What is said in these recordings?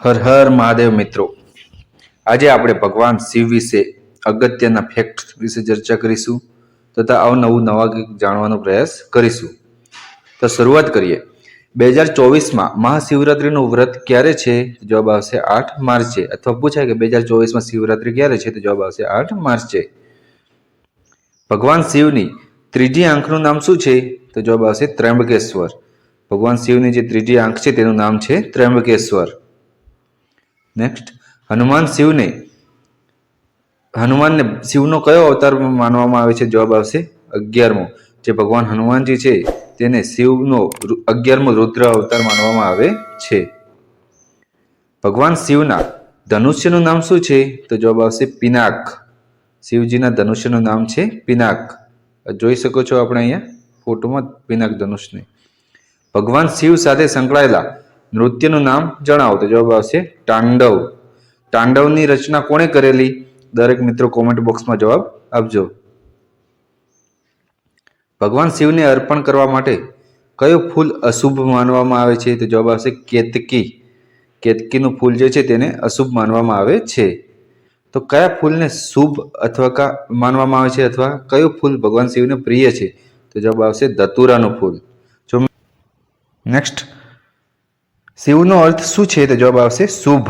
હર હર મહાદેવ મિત્રો. આજે આપણે ભગવાન શિવ વિશે અગત્યના ફેક્ટ વિશે ચર્ચા કરીશું તથા અવનવું નવા જાણવાનો પ્રયાસ કરીશું. તો શરૂઆત કરીએ. બે હજાર ચોવીસમાં મહાશિવરાત્રિનું વ્રત ક્યારે છે? જવાબ આવશે આઠ માર્ચે અથવા પૂછાય કે બે હજાર ચોવીસમાં શિવરાત્રિ ક્યારે છે? તો જવાબ આવશે આઠ માર્ચે ભગવાન શિવની ત્રીજી આંખનું નામ શું છે? તો જવાબ આવશે ત્રંબકેશ્વર ભગવાન શિવની જે ત્રીજી આંખ છે તેનું નામ છે ત્ર્યંબકેશ્વર. નેક્સ્ટ હનુમાન શિવને, હનુમાનને શિવનો કયો અવતાર માનવામાં આવે છે? જવાબ આવશે અગિયારમો. જે ભગવાન હનુમાનજી છે, તેને શિવનો અગિયારમો રુદ્ર અવતાર માનવામાં આવે છે. ભગવાન શિવના ધનુષ્યનું નામ શું છે? તો જવાબ આવશે પિનાક. શિવજીના ધનુષ્યનું નામ છે પિનાક. જોઈ શકો છો આપણે અહીંયા ફોટોમાં પિનાક ધનુષને. ભગવાન શિવ સાથે સંકળાયેલા નૃત્યનું નામ જણાવો તો જવાબ આવશે તાંડવ. તાંડવની રચના કોણે કરેલી? દરેક મિત્રો કોમેન્ટ બોક્સમાં જવાબ આપજો. ભગવાન શિવને અર્પણ કરવા માટે કયું ફૂલ અશુભ માનવામાં આવે છે? તો જવાબ આવશે કેતકી. કેતકીનું ફૂલ જે છે તેને અશુભ માનવામાં આવે છે. તો કયા ફૂલને શુભ અથવા કા માનવામાં આવે છે અથવા કયું ફૂલ ભગવાન શિવને પ્રિય છે? તો જવાબ આવશે ધતુરાનું ફૂલ. જો નેક્સ્ટ શિવનો અર્થ શું છે તો જવાબ આવશે? શુભ.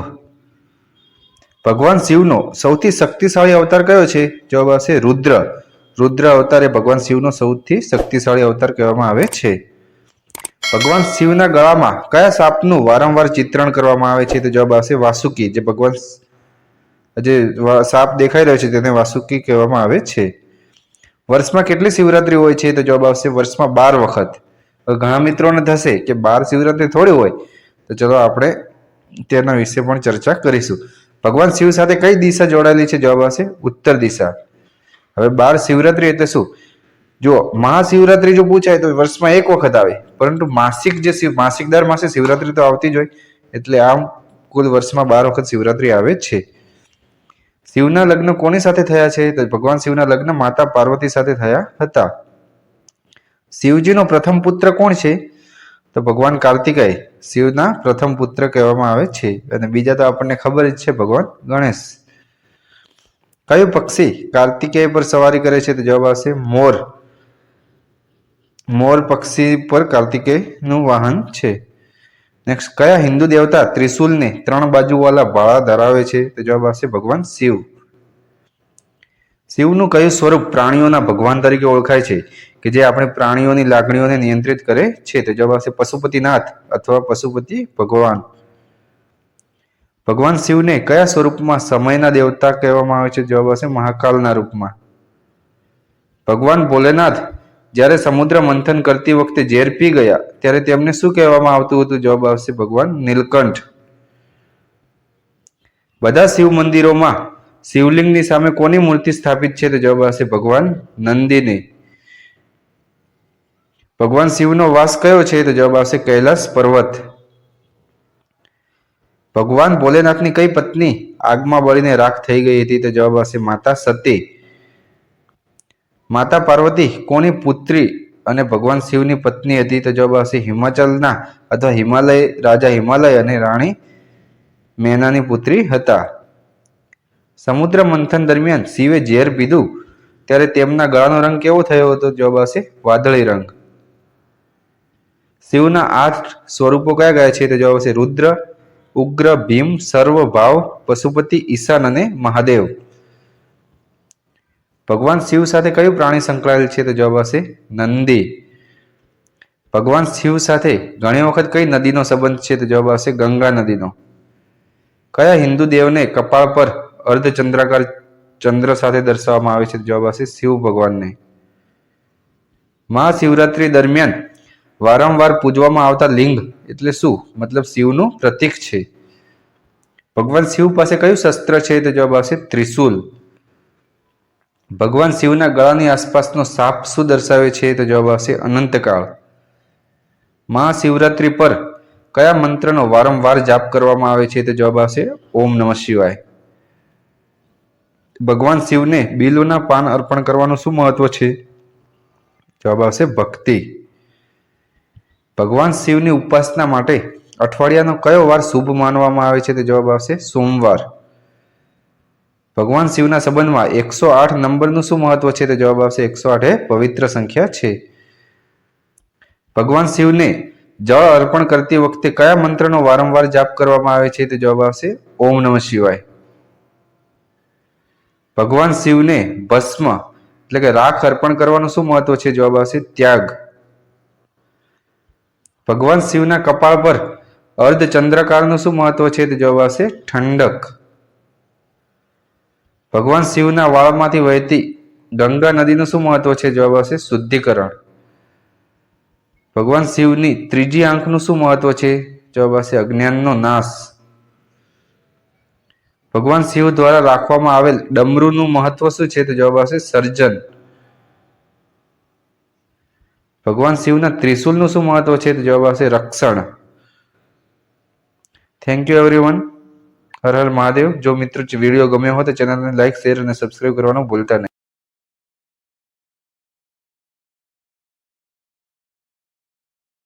ભગવાન શિવનો સૌથી શક્તિશાળી અવતાર કયો છે? જવાબ આવશે રુદ્ર. રુદ્ર અવતાર એ ભગવાન શિવનો સૌથી શક્તિશાળી અવતાર કહેવામાં આવે છે. ભગવાન શિવના ગળામાં કયા સાપનું વારંવાર ચિત્રણ કરવામાં આવે છે તો જવાબ આવશે? વાસુકી, જે ભગવાન જે સાપ દેખાઈ રહ્યો છે તેને વાસુકી કહેવામાં આવે છે. વર્ષમાં કેટલી શિવરાત્રી હોય છે તો જવાબ આવશે? વર્ષમાં બાર વખત. ઘણા મિત્રોને થશે કે બાર શિવરાત્રી થોડી હોય. તો ચલો આપણે તેના વિશે પણ ચર્ચા કરીશું. ભગવાન શિવ સાથે કઈ દિશા જોડાયેલી છે? જવાબ આવશે ઉત્તર દિશા. હવે બાર શિવરાત્રી એટલે શું? જો મહાશિવરાત્રી જો પૂછાય તો વર્ષમાં એક વખત આવે. પરંતુ માસિક જે શિવ, માસિક દર માસે શિવરાત્રી તો આવતી જ હોય. એટલે આમ કુલ વર્ષમાં બાર વખત શિવરાત્રી આવે છે. શિવના લગ્ન કોની સાથે થયા છે? તો ભગવાન શિવના લગ્ન માતા પાર્વતી સાથે થયા હતા. શિવજીનો પ્રથમ પુત્ર કોણ છે? તો ભગવાન કાર્તિકેય શિવના પ્રથમ પુત્ર કહેવામાં આવે છે. અને બીજા તો આપણને ખબર જ છે ભગવાન ગણેશ. કયું પક્ષી કાર્તિકેય પર સવારી કરે છે તો જવાબ આવશે મોર. મોર પક્ષી પર કાર્તિકેયનું વાહન છે. નેક્સ્ટ કયા હિન્દુ દેવતા ત્રિશુલને ત્રણ બાજુવાળા ભાળા ધરાવે છે? તો જવાબ આવશે ભગવાન શિવ. શિવનું કયું સ્વરૂપ પ્રાણીઓના ભગવાન તરીકે ઓળખાય છે કે જે આપણે પ્રાણીઓની લાગણીઓને નિયંત્રિત કરે છે? તો જવાબ આવશે પશુપતિનાથ અથવા પશુપતિ ભગવાન. ભગવાન શિવને કયા સ્વરૂપમાં સમયના દેવતા કહેવામાં આવે છે? જવાબ આવશે મહાકાલના રૂપમાં. ભગવાન ભોલેનાથ જ્યારે સમુદ્ર મંથન કરતી વખતે ઝેર પી ગયા, ત્યારે તેમને શું કહેવામાં આવતું હતું? જવાબ આવશે ભગવાન નીલકંઠ. બધા શિવ મંદિરોમાં શિવલિંગની સામે કોની મૂર્તિ સ્થાપિત છે તો જવાબ આવશે ભગવાન નંદીની. ભગવાન શિવનો વાસ કયો છે તો જવાબ આવશે કૈલાસ પર્વત. ભગવાન ભોલેનાથની કઈ પત્ની આગમાં બળીને રાખ થઈ ગઈ હતી તો જવાબ આવશે માતા સતી. માતા પાર્વતી કોની પુત્રી અને ભગવાન શિવની પત્ની હતી તો જવાબ આવશે હિમાચલના અથવા હિમાલય રાજા હિમાલય અને રાણી મેનાની પુત્રી હતા. સમુદ્ર મંથન દરમિયાન શિવે ઝેર પીધું, ત્યારે તેમના ગળાનો રંગ કેવો થયો હતો જવાબ આવશે વાદળી રંગ. શિવના આઠ સ્વરૂપો કયા કયા છે તો જવાબ આવશે રુદ્ર, ઉગ્ર, ભીમ, સર્વ ભાવ, પશુપતિ, ઈશાન અને મહાદેવ. ભગવાન શિવ સાથે કયું પ્રાણી સંકળાયેલ છે તો જવાબ આવશે નંદી. ભગવાન શિવ સાથે ઘણી વખત કઈ નદીનો સંબંધ છે તો જવાબ આવશે ગંગા નદીનો. કયા હિન્દુ દેવને કપાળ પર અર્ધચંદ્રાકાર ચંદ્ર સાથે દર્શાવવામાં આવે છે. જવાબ આવશે શિવ ભગવાનને. મહાશિવરાત્રી દરમિયાન વારંવાર પૂજવામાં આવતા લિંગ એટલે શું? મતલબ શિવનું પ્રતીક છે. ભગવાન શિવ પાસે કયું શસ્ત્ર છે? તો જવાબ આવશે ત્રિશુલ. ભગવાન શિવના ગળાની આસપાસનો સાપ શું દર્શાવે છે? તો જવાબ આવશે અનંતકાળ. મહાશિવરાત્રિ પર કયા મંત્રનો વારંવાર જાપ કરવામાં આવે છે? તો જવાબ આવશે ઓમ નમઃ શિવાય. ભગવાન શિવને બિલોના પાન અર્પણ કરવાનું શું મહત્વ છે? જવાબ આવશે ભક્તિ. ભગવાન શિવની ઉપાસના માટે અઠવાડિયાનો કયો વાર શુભ માનવામાં આવે છે તે જવાબ આવશે સોમવાર. ભગવાન શિવના સંબંધમાં એકસો આઠ નંબરનું શું મહત્વ છે તે જવાબ આવશે એકસો આઠ એ પવિત્ર સંખ્યા છે. ભગવાન શિવને જળ અર્પણ કરતી વખતે કયા મંત્રનો વારંવાર જાપ કરવામાં આવે છે તે જવાબ આવશે ઓમ નમઃ શિવાય. ભગવાન શિવને ભસ્મ એટલે કે રાખ અર્પણ કરવાનું શું મહત્વ છે? જવાબ આવશે ત્યાગ. ભગવાન શિવના કપાળ પર અર્ધચંદ્રકારનું શું મહત્વ છે? તે જવાબ આવશે ઠંડક. ભગવાન શિવના વાળમાંથી વહેતી ગંગા નદીનું શું મહત્વ છે? જવાબ આવશે શુદ્ધિકરણ. ભગવાન શિવની ત્રીજી આંખનું શું મહત્વ છે? જવાબ આવશે અજ્ઞાનનો નાશ. ભગવાન શિવ દ્વારા રાખવામાં આવેલ ડમરુનું મહત્વ શું છે? તો જવાબ આવશે સર્જન. ભગવાન શિવના ત્રિશુલનું શું મહત્વ છે? તો જવાબ આવશે રક્ષણ. થેન્ક યુ એવરીવન હર હર મહાદેવ. જો મિત્રો વીડિયો ગમ્યો હોય તો ચેનલને લાઈક, શેર અને સબસ્ક્રાઈબ કરવાનું ભૂલતા નહીં.